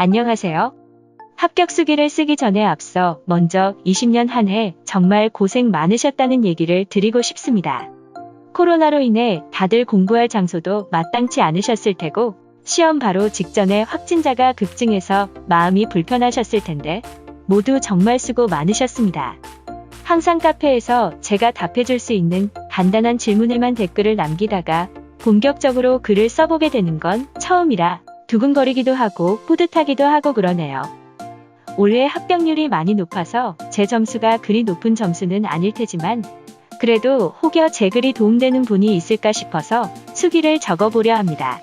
안녕하세요. 합격 수기를 쓰기 전에 앞서 먼저 20년 한 해 정말 고생 많으셨다는 얘기를 드리고 싶습니다. 코로나로 인해 다들 공부할 장소도 마땅치 않으셨을 테고 시험 바로 직전에 확진자가 급증해서 마음이 불편하셨을 텐데 모두 정말 수고 많으셨습니다. 항상 카페에서 제가 답해줄 수 있는 간단한 질문에만 댓글을 남기다가 본격적으로 글을 써보게 되는 건 처음이라 두근거리기도 하고 뿌듯하기도 하고 그러네요. 올해 합격률이 많이 높아서 제 점수가 그리 높은 점수는 아닐 테지만 그래도 혹여 제 글이 도움되는 분이 있을까 싶어서 수기를 적어보려 합니다.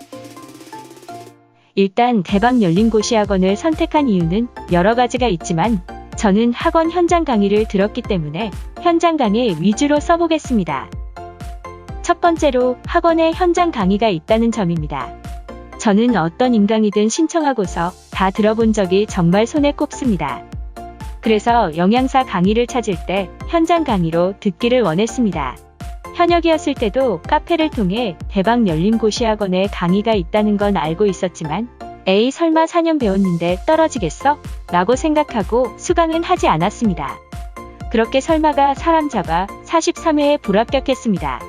일단 대박 열린 고시 학원을 선택한 이유는 여러 가지가 있지만 저는 학원 현장 강의를 들었기 때문에 현장 강의 위주로 써보겠습니다. 첫 번째로 학원에 현장 강의가 있다는 점입니다. 저는 어떤 인강이든 신청하고서 다 들어본 적이 정말 손에 꼽습니다. 그래서 영양사 강의를 찾을 때 현장 강의로 듣기를 원했습니다. 현역이었을 때도 카페를 통해 대박 열린 고시 학원에 강의가 있다는 건 알고 있었지만 에이 설마 4년 배웠는데 떨어지겠어? 라고 생각하고 수강은 하지 않았습니다. 그렇게 설마가 사람 잡아 43회에 불합격했습니다.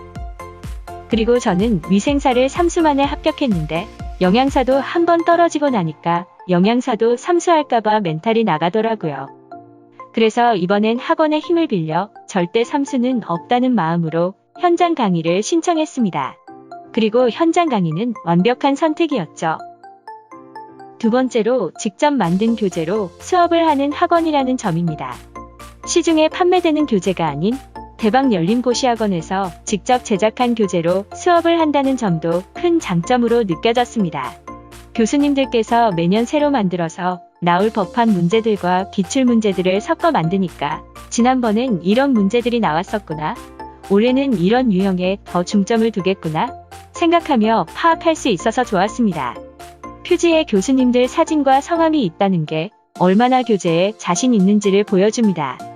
그리고 저는 위생사를 3수 만에 합격했는데 영양사도 한 번 떨어지고 나니까 영양사도 삼수할까봐 멘탈이 나가더라고요. 그래서 이번엔 학원의 힘을 빌려 절대 삼수는 없다는 마음으로 현장 강의를 신청했습니다. 그리고 현장 강의는 완벽한 선택이었죠. 두 번째로 직접 만든 교재로 수업을 하는 학원이라는 점입니다. 시중에 판매되는 교재가 아닌 대박 열린 고시 학원에서 직접 제작한 교재로 수업을 한다는 점도 큰 장점으로 느껴졌습니다. 교수님들께서 매년 새로 만들어서 나올 법한 문제들과 기출 문제들을 섞어 만드니까 지난번엔 이런 문제들이 나왔었구나. 올해는 이런 유형에 더 중점을 두겠구나. 생각하며 파악할 수 있어서 좋았습니다. 표지에 교수님들 사진과 성함이 있다는 게 얼마나 교재에 자신 있는지를 보여줍니다.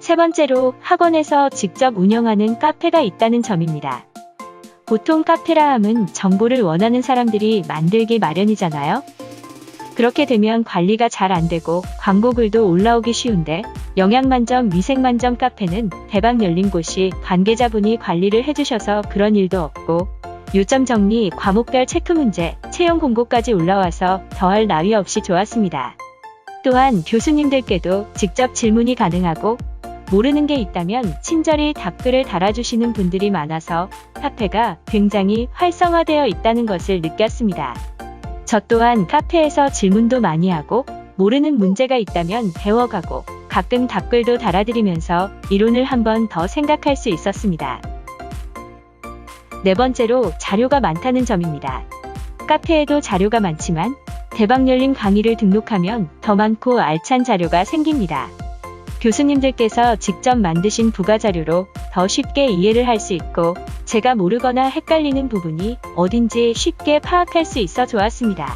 세 번째로 학원에서 직접 운영하는 카페가 있다는 점입니다. 보통 카페라 함은 정보를 원하는 사람들이 만들기 마련이잖아요. 그렇게 되면 관리가 잘 안 되고 광고글도 올라오기 쉬운데 영양만점 위생만점 카페는 대박 열린 곳이 관계자분이 관리를 해주셔서 그런 일도 없고 요점 정리, 과목별 체크 문제, 채용 공고까지 올라와서 더할 나위 없이 좋았습니다. 또한 교수님들께도 직접 질문이 가능하고 모르는 게 있다면 친절히 답글을 달아주시는 분들이 많아서 카페가 굉장히 활성화되어 있다는 것을 느꼈습니다. 저 또한 카페에서 질문도 많이 하고 모르는 문제가 있다면 배워가고 가끔 답글도 달아드리면서 이론을 한번 더 생각할 수 있었습니다. 네 번째로 자료가 많다는 점입니다. 카페에도 자료가 많지만 대박 열린 강의를 등록하면 더 많고 알찬 자료가 생깁니다. 교수님들께서 직접 만드신 부가 자료로 더 쉽게 이해를 할 수 있고 제가 모르거나 헷갈리는 부분이 어딘지 쉽게 파악할 수 있어 좋았습니다.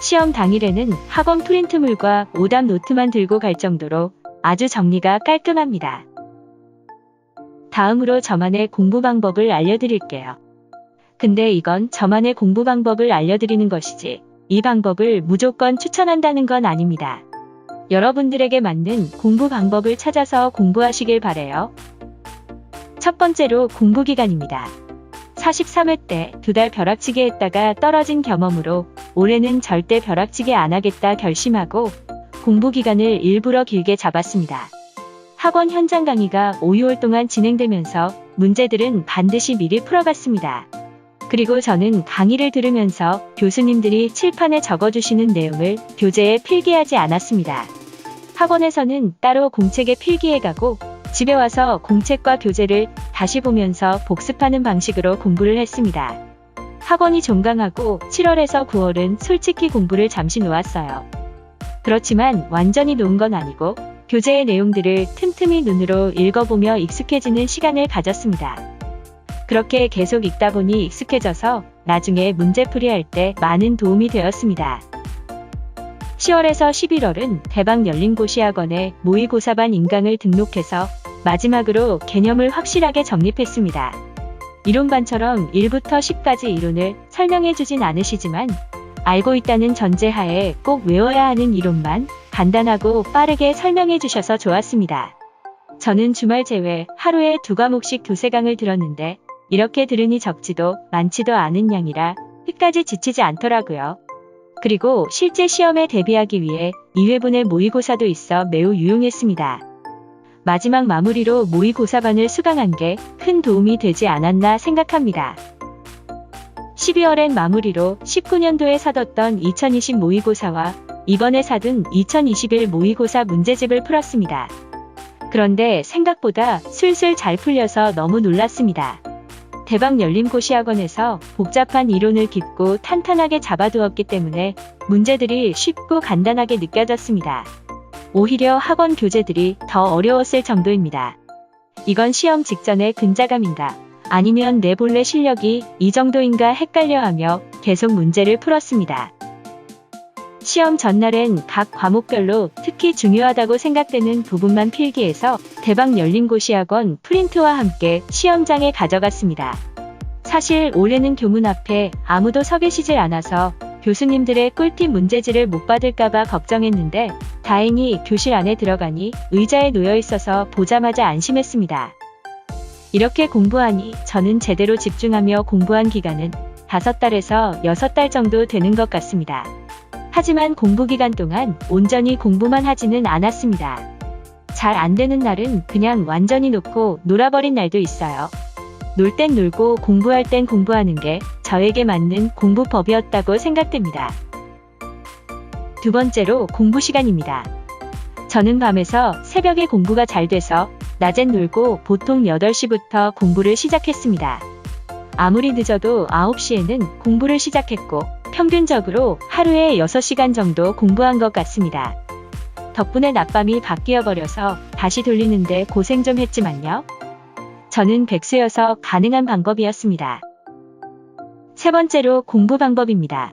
시험 당일에는 학원 프린트물과 오답 노트만 들고 갈 정도로 아주 정리가 깔끔합니다. 다음으로 저만의 공부 방법을 알려드릴게요. 근데 이건 저만의 공부 방법을 알려드리는 것이지 이 방법을 무조건 추천한다는 건 아닙니다. 여러분들에게 맞는 공부 방법을 찾아서 공부하시길 바래요. 첫 번째로 공부 기간입니다. 43회 때 두 달 벼락치기 했다가 떨어진 경험으로 올해는 절대 벼락치기 안 하겠다 결심하고 공부 기간을 일부러 길게 잡았습니다. 학원 현장 강의가 5, 6월 동안 진행되면서 문제들은 반드시 미리 풀어갔습니다. 그리고 저는 강의를 들으면서 교수님들이 칠판에 적어주시는 내용을 교재에 필기하지 않았습니다. 학원에서는 따로 공책에 필기해가고 집에 와서 공책과 교재를 다시 보면서 복습하는 방식으로 공부를 했습니다. 학원이 종강하고 7월에서 9월은 솔직히 공부를 잠시 놓았어요. 그렇지만 완전히 놓은 건 아니고 교재의 내용들을 틈틈이 눈으로 읽어보며 익숙해지는 시간을 가졌습니다. 그렇게 계속 읽다 보니 익숙해져서 나중에 문제풀이 할 때 많은 도움이 되었습니다. 10월에서 11월은 대박 열린 고시 학원에 모의고사반 인강을 등록해서 마지막으로 개념을 확실하게 정립했습니다. 이론반처럼 1부터 10까지 이론을 설명해 주진 않으시지만 알고 있다는 전제하에 꼭 외워야 하는 이론만 간단하고 빠르게 설명해 주셔서 좋았습니다. 저는 주말 제외 하루에 두 과목씩 두세 강을 들었는데 이렇게 들으니 적지도 많지도 않은 양이라 끝까지 지치지 않더라고요. 그리고 실제 시험에 대비하기 위해 2회분의 모의고사도 있어 매우 유용했습니다. 마지막 마무리로 모의고사반을 수강한 게 큰 도움이 되지 않았나 생각합니다. 12월엔 마무리로 19년도에 사뒀던 2020 모의고사와 이번에 사둔 2021 모의고사 문제집을 풀었습니다. 그런데 생각보다 술술 잘 풀려서 너무 놀랐습니다. 대박 열림 고시학원에서 복잡한 이론을 깊고 탄탄하게 잡아두었기 때문에 문제들이 쉽고 간단하게 느껴졌습니다. 오히려 학원 교재들이 더 어려웠을 정도입니다. 이건 시험 직전의 근자감인가 아니면 내 본래 실력이 이 정도인가 헷갈려하며 계속 문제를 풀었습니다. 시험 전날엔 각 과목별로 특히 중요하다고 생각되는 부분만 필기해서 대박 열린 고시학원 프린트와 함께 시험장에 가져갔습니다. 사실 올해는 교문 앞에 아무도 서 계시질 않아서 교수님들의 꿀팁 문제지를 못 받을까봐 걱정했는데 다행히 교실 안에 들어가니 의자에 놓여 있어서 보자마자 안심했습니다. 이렇게 공부하니 저는 제대로 집중하며 공부한 기간은 5달에서 6달 정도 되는 것 같습니다. 하지만 공부 기간 동안 온전히 공부만 하지는 않았습니다. 잘 안 되는 날은 그냥 완전히 놓고 놀아버린 날도 있어요. 놀 땐 놀고 공부할 땐 공부하는 게 저에게 맞는 공부법이었다고 생각됩니다. 두 번째로 공부 시간입니다. 저는 밤에서 새벽에 공부가 잘 돼서 낮엔 놀고 보통 8시부터 공부를 시작했습니다. 아무리 늦어도 9시에는 공부를 시작했고 평균적으로 하루에 6시간 정도 공부한 것 같습니다. 덕분에 낮밤이 바뀌어 버려서 다시 돌리는데 고생 좀 했지만요. 저는 백수여서 가능한 방법이었습니다. 세 번째로 공부 방법입니다.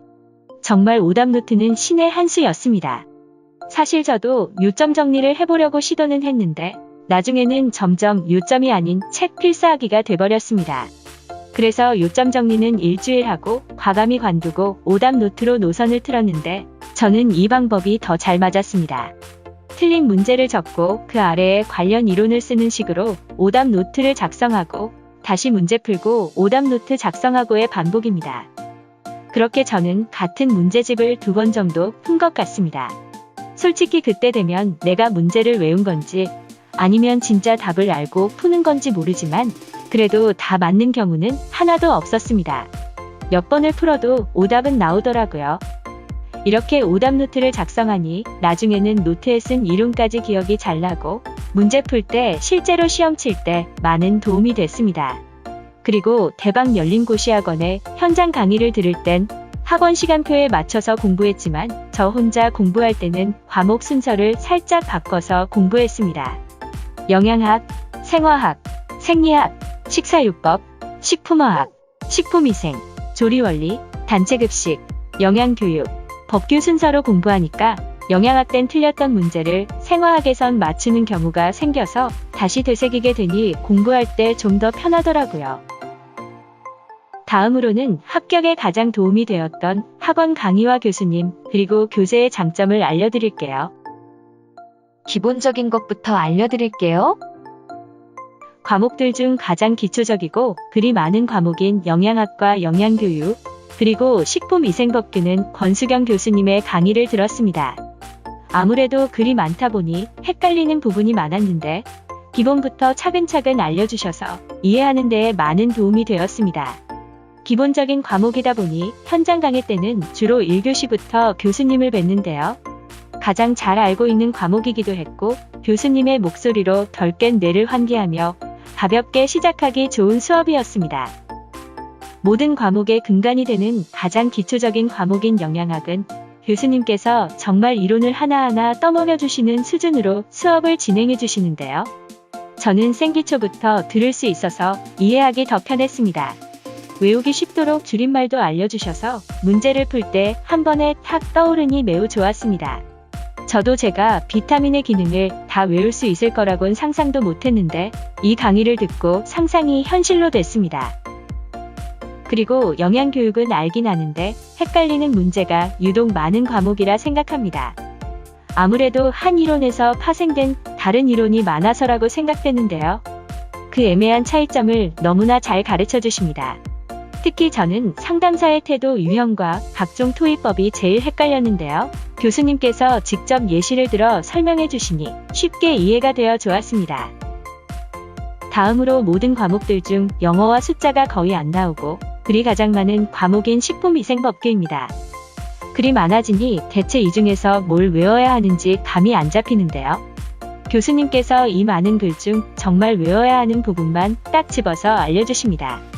정말 오답 노트는 신의 한 수였습니다. 사실 저도 요점 정리를 해보려고 시도는 했는데 나중에는 점점 요점이 아닌 책 필사하기가 돼버렸습니다. 그래서 요점 정리는 일주일 하고 과감히 관두고 오답 노트로 노선을 틀었는데 저는 이 방법이 더 잘 맞았습니다. 틀린 문제를 적고 그 아래에 관련 이론을 쓰는 식으로 오답 노트를 작성하고 다시 문제 풀고 오답 노트 작성하고의 반복입니다. 그렇게 저는 같은 문제집을 두 번 정도 푼 것 같습니다. 솔직히 그때 되면 내가 문제를 외운 건지 아니면 진짜 답을 알고 푸는 건지 모르지만 그래도 다 맞는 경우는 하나도 없었습니다. 몇 번을 풀어도 오답은 나오더라고요. 이렇게 오답 노트를 작성하니 나중에는 노트에 쓴 이론까지 기억이 잘 나고 문제 풀 때 실제로 시험 칠 때 많은 도움이 됐습니다. 그리고 대박 열린 고시학원에 현장 강의를 들을 땐 학원 시간표에 맞춰서 공부했지만 저 혼자 공부할 때는 과목 순서를 살짝 바꿔서 공부했습니다. 영양학, 생화학, 생리학, 식사요법, 식품화학, 식품위생, 조리원리, 단체급식, 영양교육, 법규 순서로 공부하니까 영양학 땐 틀렸던 문제를 생화학에선 맞추는 경우가 생겨서 다시 되새기게 되니 공부할 때 좀 더 편하더라고요. 다음으로는 합격에 가장 도움이 되었던 학원 강의와 교수님, 그리고 교재의 장점을 알려드릴게요. 기본적인 것부터 알려드릴게요. 과목들 중 가장 기초적이고 글이 많은 과목인 영양학과 영양교육, 그리고 식품위생법규는 권수경 교수님의 강의를 들었습니다. 아무래도 글이 많다 보니 헷갈리는 부분이 많았는데 기본부터 차근차근 알려주셔서 이해하는 데에 많은 도움이 되었습니다. 기본적인 과목이다 보니 현장 강의 때는 주로 1교시부터 교수님을 뵀는데요. 가장 잘 알고 있는 과목이기도 했고 교수님의 목소리로 덜 깬 뇌를 환기하며 가볍게 시작하기 좋은 수업이었습니다. 모든 과목의 근간이 되는 가장 기초적인 과목인 영양학은 교수님께서 정말 이론을 하나하나 떠먹여 주시는 수준으로 수업을 진행해 주시는데요. 저는 생기초부터 들을 수 있어서 이해하기 더 편했습니다. 외우기 쉽도록 줄임말도 알려주셔서 문제를 풀 때 한 번에 탁 떠오르니 매우 좋았습니다. 저도 제가 비타민의 기능을 다 외울 수 있을 거라곤 상상도 못했는데 이 강의를 듣고 상상이 현실로 됐습니다. 그리고 영양교육은 알긴 아는데 헷갈리는 문제가 유독 많은 과목이라 생각합니다. 아무래도 한 이론에서 파생된 다른 이론이 많아서라고 생각되는데요. 그 애매한 차이점을 너무나 잘 가르쳐 주십니다. 특히 저는 상담사의 태도 유형과 각종 토의법이 제일 헷갈렸는데요. 교수님께서 직접 예시를 들어 설명해 주시니 쉽게 이해가 되어 좋았습니다. 다음으로 모든 과목들 중 영어와 숫자가 거의 안 나오고 글이 가장 많은 과목인 식품위생법규입니다. 글이 많아지니 대체 이 중에서 뭘 외워야 하는지 감이 안 잡히는데요. 교수님께서 이 많은 글 중 정말 외워야 하는 부분만 딱 집어서 알려주십니다.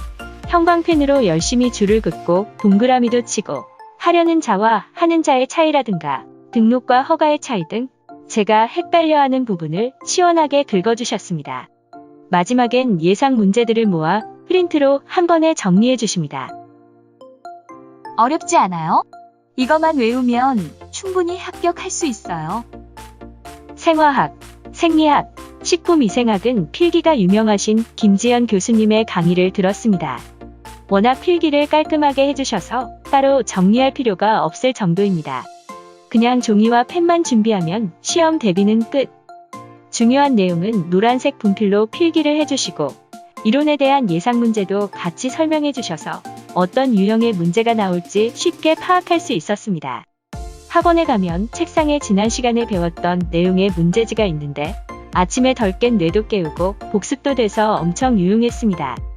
형광펜으로 열심히 줄을 긋고 동그라미도 치고 하려는 자와 하는 자의 차이라든가 등록과 허가의 차이 등 제가 헷갈려 하는 부분을 시원하게 긁어주셨습니다. 마지막엔 예상 문제들을 모아 프린트로 한 번에 정리해 주십니다. 어렵지 않아요? 이것만 외우면 충분히 합격할 수 있어요. 생화학, 생리학, 식품위생학은 필기가 유명하신 김지연 교수님의 강의를 들었습니다. 워낙 필기를 깔끔하게 해주셔서 따로 정리할 필요가 없을 정도입니다. 그냥 종이와 펜만 준비하면 시험 대비는 끝. 중요한 내용은 노란색 분필로 필기를 해주시고 이론에 대한 예상 문제도 같이 설명해 주셔서 어떤 유형의 문제가 나올지 쉽게 파악할 수 있었습니다. 학원에 가면 책상에 지난 시간에 배웠던 내용의 문제지가 있는데 아침에 덜 깬 뇌도 깨우고 복습도 돼서 엄청 유용했습니다.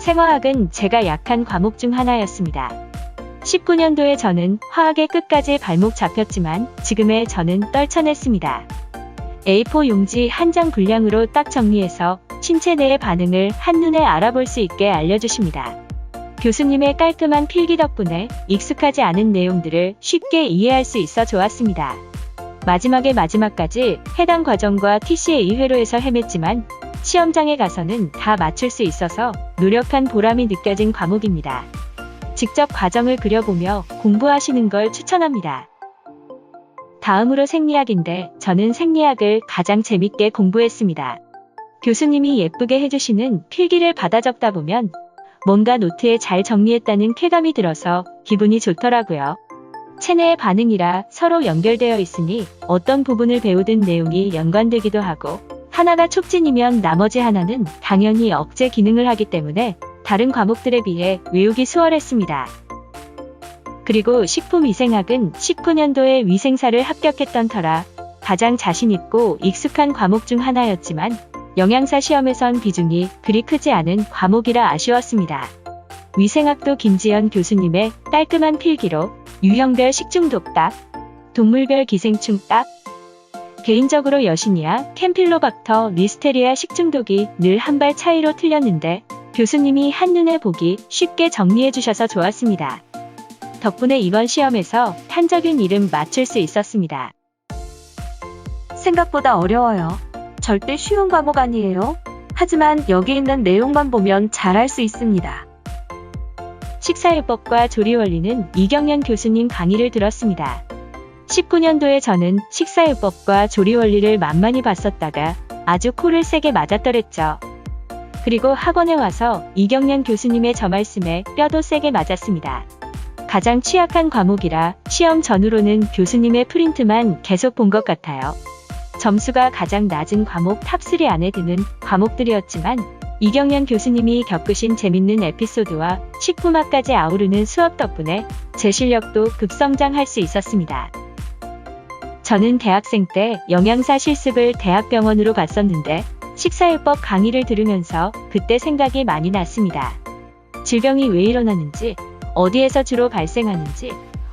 생화학은 제가 약한 과목 중 하나였습니다. 19년도에 저는 화학의 끝까지 발목 잡혔지만 지금의 저는 떨쳐냈습니다. A4 용지 한 장 분량으로 딱 정리해서 신체 내의 반응을 한눈에 알아볼 수 있게 알려주십니다. 교수님의 깔끔한 필기 덕분에 익숙하지 않은 내용들을 쉽게 이해할 수 있어 좋았습니다. 마지막에 마지막까지 해당 과정과 TC의 2회로에서 헤맸지만 시험장에 가서는 다 맞출 수 있어서 노력한 보람이 느껴진 과목입니다. 직접 과정을 그려보며 공부하시는 걸 추천합니다. 다음으로 생리학인데 저는 생리학을 가장 재밌게 공부했습니다. 교수님이 예쁘게 해주시는 필기를 받아 적다 보면 뭔가 노트에 잘 정리했다는 쾌감이 들어서 기분이 좋더라고요. 체내의 반응이라 서로 연결되어 있으니 어떤 부분을 배우든 내용이 연관되기도 하고 하나가 촉진이면 나머지 하나는 당연히 억제 기능을 하기 때문에 다른 과목들에 비해 외우기 수월했습니다. 그리고 식품위생학은 19년도에 위생사를 합격했던 터라 가장 자신있고 익숙한 과목 중 하나였지만 영양사 시험에선 비중이 그리 크지 않은 과목이라 아쉬웠습니다. 위생학도 김지연 교수님의 깔끔한 필기로 유형별 식중독 딱, 동물별 기생충 딱, 개인적으로 여신이야 캠필로박터 리스테리아 식중독이 늘 한 발 차이로 틀렸는데 교수님이 한눈에 보기 쉽게 정리해 주셔서 좋았습니다. 덕분에 이번 시험에서 탄적인 이름 맞출 수 있었습니다. 생각보다 어려워요. 절대 쉬운 과목 아니에요. 하지만 여기 있는 내용만 보면 잘할 수 있습니다. 식사요법과 조리 원리는 이경련 교수님 강의를 들었습니다. 19년도에 저는 식사요법과 조리 원리를 만만히 봤었다가 아주 코를 세게 맞았더랬죠. 그리고 학원에 와서 이경련 교수님의 저 말씀에 뼈도 세게 맞았습니다. 가장 취약한 과목이라 시험 전후로는 교수님의 프린트만 계속 본 것 같아요. 점수가 가장 낮은 과목 탑3 안에 드는 과목들이었지만 이경련 교수님이 겪으신 재밌는 에피소드와 식품학까지 아우르는 수업 덕분에 제 실력도 급성장할 수 있었습니다. 저는 대학생 때 영양사 실습을 대학병원으로 갔었는데 식사요법 강의를 들으면서 그때 생각이 많이 났습니다. 질병이 왜 일어나는지, 어디에서 주로 발생하는지,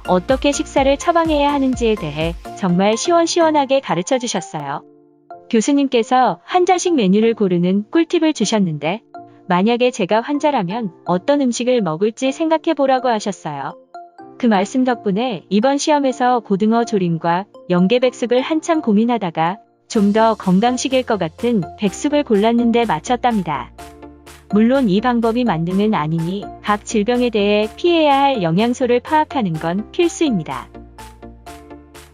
어떻게 식사를 처방해야 하는지에 대해 정말 시원시원하게 가르쳐 주셨어요. 교수님께서 환자식 메뉴를 고르는 꿀팁을 주셨는데, 만약에 제가 환자라면 어떤 음식을 먹을지 생각해 보라고 하셨어요. 그 말씀 덕분에 이번 시험에서 고등어 조림과 연계백숙을 한참 고민하다가 좀 더 건강식일 것 같은 백숙을 골랐는데 맞췄답니다. 물론 이 방법이 만능은 아니니 각 질병에 대해 피해야 할 영양소를 파악하는 건 필수입니다.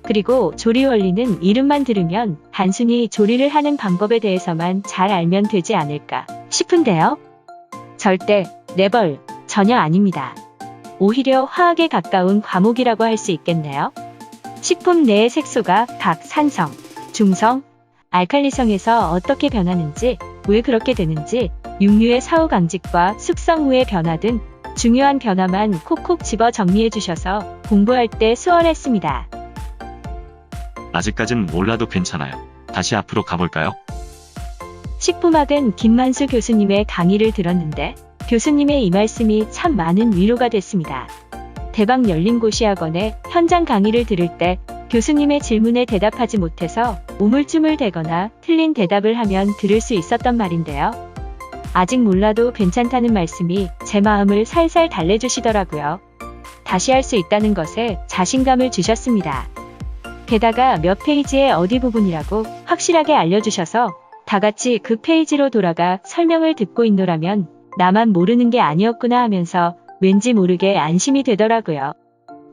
그리고 조리 원리는 이름만 들으면 단순히 조리를 하는 방법에 대해서만 잘 알면 되지 않을까 싶은데요. 절대, 네벌, 전혀 아닙니다. 오히려 화학에 가까운 과목이라고 할 수 있겠네요. 식품 내의 색소가 각 산성, 중성, 알칼리성에서 어떻게 변하는지, 왜 그렇게 되는지, 육류의 사후 강직과 숙성 후의 변화 등 중요한 변화만 콕콕 집어 정리해 주셔서 공부할 때 수월했습니다. 아직까진 몰라도 괜찮아요. 다시 앞으로 가볼까요? 식품학은 김만수 교수님의 강의를 들었는데 교수님의 이 말씀이 참 많은 위로가 됐습니다. 대박 열린 고시학원에 현장 강의를 들을 때 교수님의 질문에 대답하지 못해서 우물쭈물 대거나 틀린 대답을 하면 들을 수 있었던 말인데요. 아직 몰라도 괜찮다는 말씀이 제 마음을 살살 달래주시더라고요. 다시 할 수 있다는 것에 자신감을 주셨습니다. 게다가 몇 페이지의 어디 부분이라고 확실하게 알려주셔서 다 같이 그 페이지로 돌아가 설명을 듣고 있노라면 나만 모르는 게 아니었구나 하면서 왠지 모르게 안심이 되더라고요.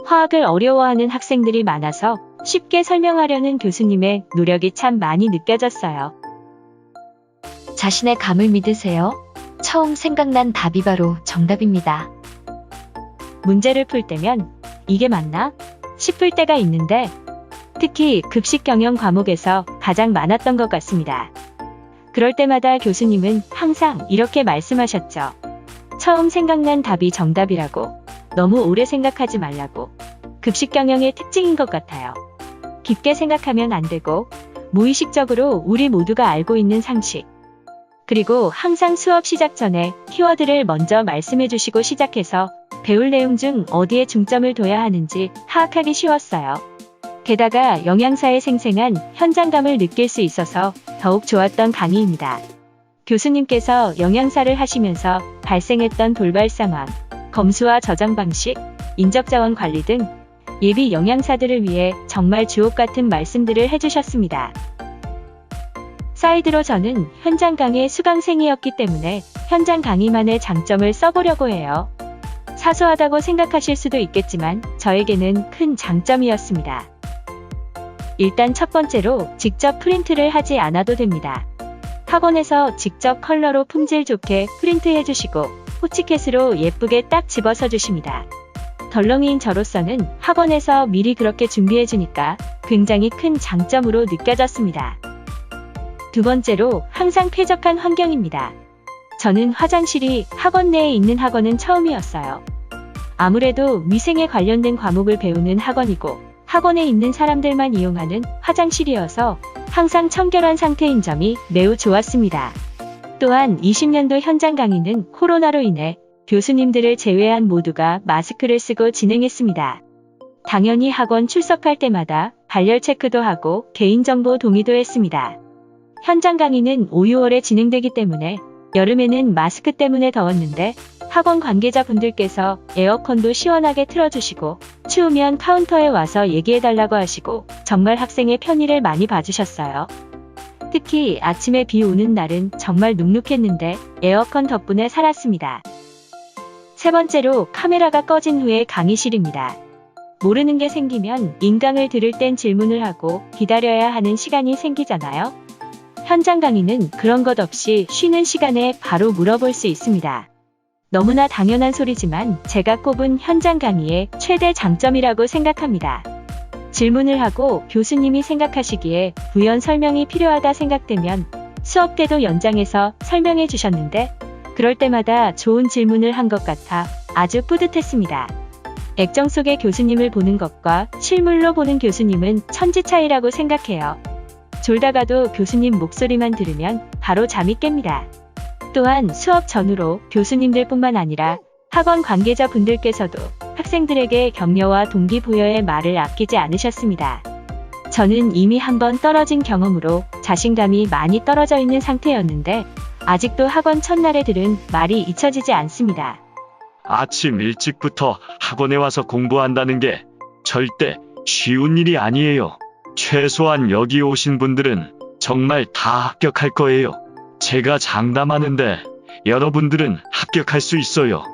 화학을 어려워하는 학생들이 많아서 쉽게 설명하려는 교수님의 노력이 참 많이 느껴졌어요. 자신의 감을 믿으세요. 처음 생각난 답이 바로 정답입니다. 문제를 풀 때면 이게 맞나? 싶을 때가 있는데 특히 급식 경영 과목에서 가장 많았던 것 같습니다. 그럴 때마다 교수님은 항상 이렇게 말씀하셨죠. 처음 생각난 답이 정답이라고 너무 오래 생각하지 말라고 급식 경영의 특징인 것 같아요. 깊게 생각하면 안 되고 무의식적으로 우리 모두가 알고 있는 상식. 그리고 항상 수업 시작 전에 키워드를 먼저 말씀해 주시고 시작해서 배울 내용 중 어디에 중점을 둬야 하는지 파악하기 쉬웠어요. 게다가 영양사의 생생한 현장감을 느낄 수 있어서 더욱 좋았던 강의입니다. 교수님께서 영양사를 하시면서 발생했던 돌발 상황, 검수와 저장 방식, 인적 자원 관리 등 예비 영양사들을 위해 정말 주옥 같은 말씀들을 해주셨습니다. 사이드로 저는 현장 강의 수강생이었기 때문에 현장 강의만의 장점을 써보려고 해요. 사소하다고 생각하실 수도 있겠지만 저에게는 큰 장점이었습니다. 일단 첫 번째로 직접 프린트를 하지 않아도 됩니다. 학원에서 직접 컬러로 품질 좋게 프린트 해 주시고 호치켓으로 예쁘게 딱 집어서 주십니다. 덜렁이인 저로서는 학원에서 미리 그렇게 준비해 주니까 굉장히 큰 장점으로 느껴졌습니다. 두 번째로 항상 쾌적한 환경입니다. 저는 화장실이 학원 내에 있는 학원은 처음이었어요. 아무래도 위생에 관련된 과목을 배우는 학원이고 학원에 있는 사람들만 이용하는 화장실이어서 항상 청결한 상태인 점이 매우 좋았습니다. 또한 20년도 현장 강의는 코로나로 인해 교수님들을 제외한 모두가 마스크를 쓰고 진행했습니다. 당연히 학원 출석할 때마다 발열 체크도 하고 개인정보 동의도 했습니다. 현장 강의는 5, 6월에 진행되기 때문에 여름에는 마스크 때문에 더웠는데 학원 관계자분들께서 에어컨도 시원하게 틀어주시고 추우면 카운터에 와서 얘기해달라고 하시고 정말 학생의 편의를 많이 봐주셨어요. 특히 아침에 비 오는 날은 정말 눅눅했는데 에어컨 덕분에 살았습니다. 세 번째로 카메라가 꺼진 후에 강의실입니다. 모르는 게 생기면 인강을 들을 땐 질문을 하고 기다려야 하는 시간이 생기잖아요. 현장 강의는 그런 것 없이 쉬는 시간에 바로 물어볼 수 있습니다. 너무나 당연한 소리지만 제가 꼽은 현장 강의의 최대 장점이라고 생각합니다. 질문을 하고 교수님이 생각하시기에 부연 설명이 필요하다 생각되면 수업 때도 연장해서 설명해 주셨는데 그럴 때마다 좋은 질문을 한 것 같아 아주 뿌듯했습니다. 액정 속의 교수님을 보는 것과 실물로 보는 교수님은 천지 차이라고 생각해요. 졸다가도 교수님 목소리만 들으면 바로 잠이 깹니다. 또한 수업 전후로 교수님들 뿐만 아니라 학원 관계자 분들께서도 학생들에게 격려와 동기부여의 말을 아끼지 않으셨습니다. 저는 이미 한번 떨어진 경험으로 자신감이 많이 떨어져 있는 상태였는데 아직도 학원 첫날에 들은 말이 잊혀지지 않습니다. 아침 일찍부터 학원에 와서 공부한다는 게 절대 쉬운 일이 아니에요. 최소한 여기 오신 분들은 정말 다 합격할 거예요. 제가 장담하는데 여러분들은 합격할 수 있어요.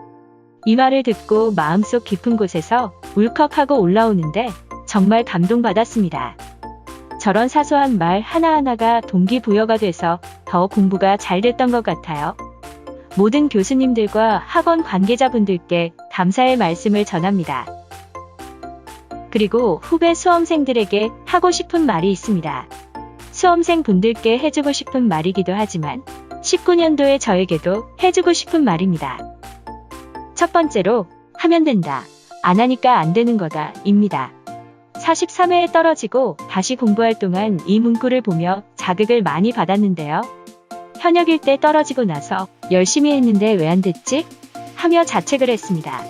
이 말을 듣고 마음속 깊은 곳에서 울컥하고 올라오는데 정말 감동받았습니다. 저런 사소한 말 하나하나가 동기부여가 돼서 더 공부가 잘 됐던 것 같아요. 모든 교수님들과 학원 관계자분들께 감사의 말씀을 전합니다. 그리고 후배 수험생들에게 하고 싶은 말이 있습니다. 수험생 분들께 해주고 싶은 말이기도 하지만 19년도의 저에게도 해주고 싶은 말입니다. 첫 번째로 하면 된다. 안 하니까 안 되는 거다. 입니다. 43회에 떨어지고 다시 공부할 동안 이 문구를 보며 자극을 많이 받았는데요. 현역일 때 떨어지고 나서 열심히 했는데 왜 안 됐지? 하며 자책을 했습니다.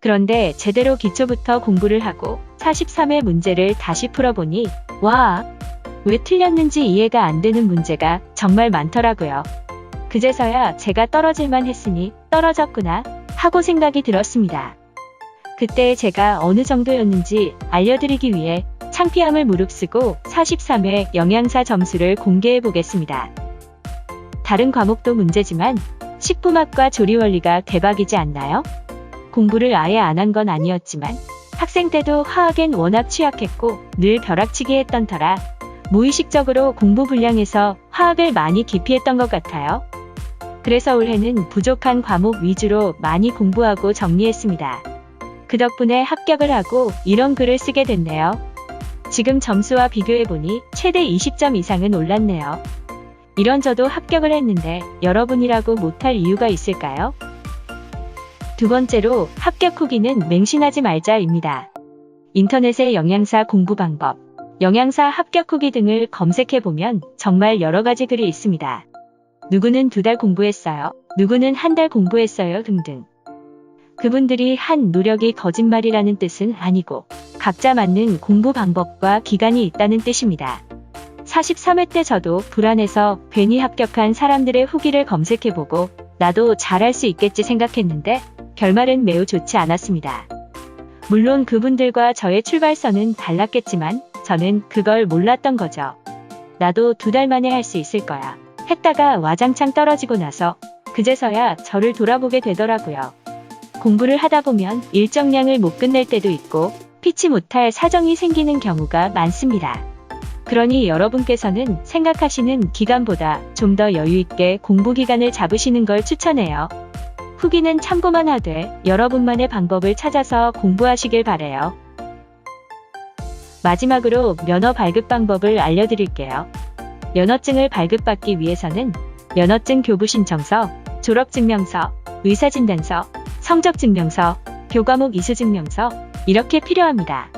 그런데 제대로 기초부터 공부를 하고 43회 문제를 다시 풀어보니 와, 왜 틀렸는지 이해가 안 되는 문제가 정말 많더라고요. 그제서야 제가 떨어질만 했으니 떨어졌구나 하고 생각이 들었습니다. 그때 제가 어느 정도였는지 알려드리기 위해 창피함을 무릅쓰고 43회 영양사 점수를 공개해 보겠습니다. 다른 과목도 문제지만 식품학과 조리원리가 대박이지 않나요? 공부를 아예 안 한 건 아니었지만 학생 때도 화학엔 워낙 취약했고 늘 벼락치기 했던 터라 무의식적으로 공부 분량에서 화학을 많이 기피했던 것 같아요. 그래서 올해는 부족한 과목 위주로 많이 공부하고 정리했습니다. 그 덕분에 합격을 하고 이런 글을 쓰게 됐네요. 지금 점수와 비교해보니 최대 20점 이상은 올랐네요. 이런 저도 합격을 했는데 여러분이라고 못할 이유가 있을까요? 두 번째로 합격 후기는 맹신하지 말자입니다. 인터넷의 영양사 공부 방법, 영양사 합격 후기 등을 검색해보면 정말 여러 가지 글이 있습니다. 누구는 두 달 공부했어요. 누구는 한 달 공부했어요 등등. 그분들이 한 노력이 거짓말이라는 뜻은 아니고 각자 맞는 공부 방법과 기간이 있다는 뜻입니다. 43회 때 저도 불안해서 괜히 합격한 사람들의 후기를 검색해보고 나도 잘할 수 있겠지 생각했는데 결말은 매우 좋지 않았습니다. 물론 그분들과 저의 출발선은 달랐겠지만 저는 그걸 몰랐던 거죠. 나도 두 달 만에 할 수 있을 거야. 했다가 와장창 떨어지고 나서 그제서야 저를 돌아보게 되더라고요. 공부를 하다 보면 일정량을 못 끝낼 때도 있고 피치 못할 사정이 생기는 경우가 많습니다. 그러니 여러분께서는 생각하시는 기간보다 좀 더 여유있게 공부 기간을 잡으시는 걸 추천해요. 후기는 참고만 하되 여러분만의 방법을 찾아서 공부하시길 바래요. 마지막으로 면허 발급 방법을 알려드릴게요. 면허증을 발급받기 위해서는 면허증 교부 신청서, 졸업증명서, 의사진단서, 성적증명서, 교과목 이수증명서 이렇게 필요합니다.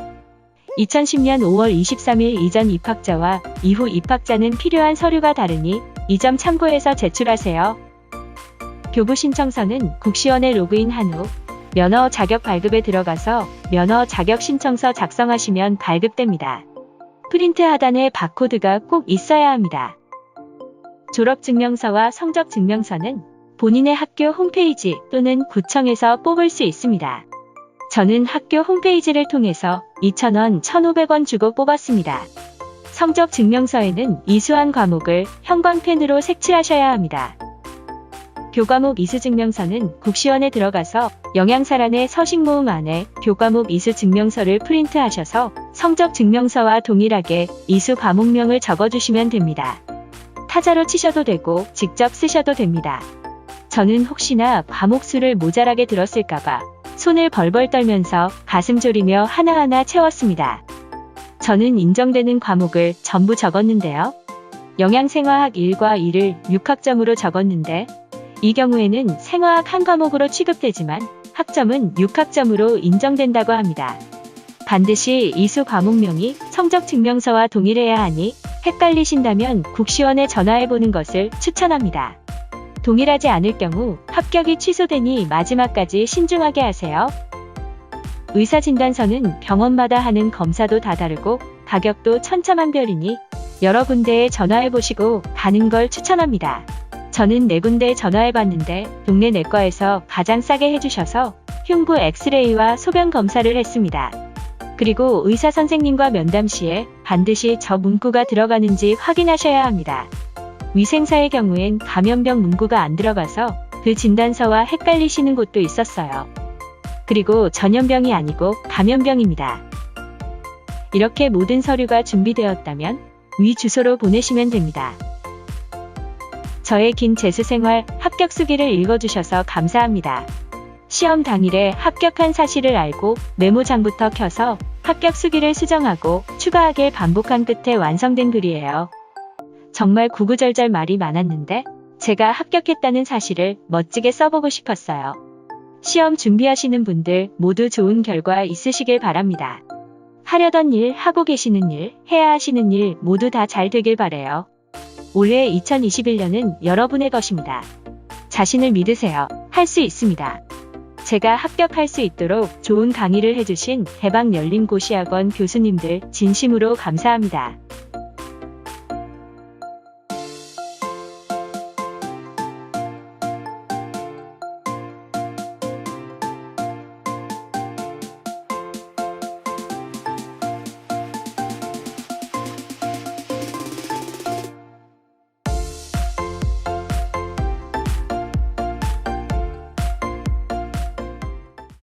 2010년 5월 23일 이전 입학자와 이후 입학자는 필요한 서류가 다르니 이 점 참고해서 제출하세요. 교부 신청서는 국시원에 로그인한 후 면허 자격 발급에 들어가서 면허 자격 신청서 작성하시면 발급됩니다. 프린트 하단에 바코드가 꼭 있어야 합니다. 졸업증명서와 성적증명서는 본인의 학교 홈페이지 또는 구청에서 뽑을 수 있습니다. 저는 학교 홈페이지를 통해서 2,000원, 1,500원 주고 뽑았습니다. 성적 증명서에는 이수한 과목을 형광펜으로 색칠하셔야 합니다. 교과목 이수 증명서는 국시원에 들어가서 영양사란의 서식 모음 안에 교과목 이수 증명서를 프린트하셔서 성적 증명서와 동일하게 이수 과목명을 적어주시면 됩니다. 타자로 치셔도 되고 직접 쓰셔도 됩니다. 저는 혹시나 과목 수를 모자라게 들었을까봐 손을 벌벌 떨면서 가슴 졸이며 하나하나 채웠습니다. 저는 인정되는 과목을 전부 적었는데요. 영양생화학 1과 2를 6학점으로 적었는데 이 경우에는 생화학 한 과목으로 취급되지만 학점은 6학점으로 인정된다고 합니다. 반드시 이수 과목명이 성적 증명서와 동일해야 하니 헷갈리신다면 국시원에 전화해보는 것을 추천합니다. 동일하지 않을 경우 합격이 취소되니 마지막까지 신중하게 하세요. 의사진단서는 병원마다 하는 검사도 다 다르고 가격도 천차만별이니 여러 군데에 전화해보시고 가는 걸 추천합니다. 저는 네 군데 전화해봤는데 동네 내과에서 가장 싸게 해주셔서 흉부 엑스레이와 소변 검사를 했습니다. 그리고 의사 선생님과 면담 시에 반드시 저 문구가 들어가는지 확인하셔야 합니다. 위생사의 경우엔 감염병 문구가 안 들어가서 그 진단서와 헷갈리시는 곳도 있었어요. 그리고 전염병이 아니고 감염병입니다. 이렇게 모든 서류가 준비되었다면 위 주소로 보내시면 됩니다. 저의 긴 재수생활 합 합격 수기를 읽어주셔서 감사합니다. 시험 당일에 합격한 사실을 알고 메모장부터 켜서 합격 수기를 수정하고 추가하길 반복한 끝에 완성된 글이에요. 정말 구구절절 말이 많았는데 제가 합격했다는 사실을 멋지게 써보고 싶었어요. 시험 준비하시는 분들 모두 좋은 결과 있으시길 바랍니다. 하려던 일, 하고 계시는 일, 해야 하시는 일 모두 다 잘 되길 바래요. 올해 2021년은 여러분의 것입니다. 자신을 믿으세요. 할 수 있습니다. 제가 합격할 수 있도록 좋은 강의를 해주신 대박 열린 고시학원 교수님들 진심으로 감사합니다.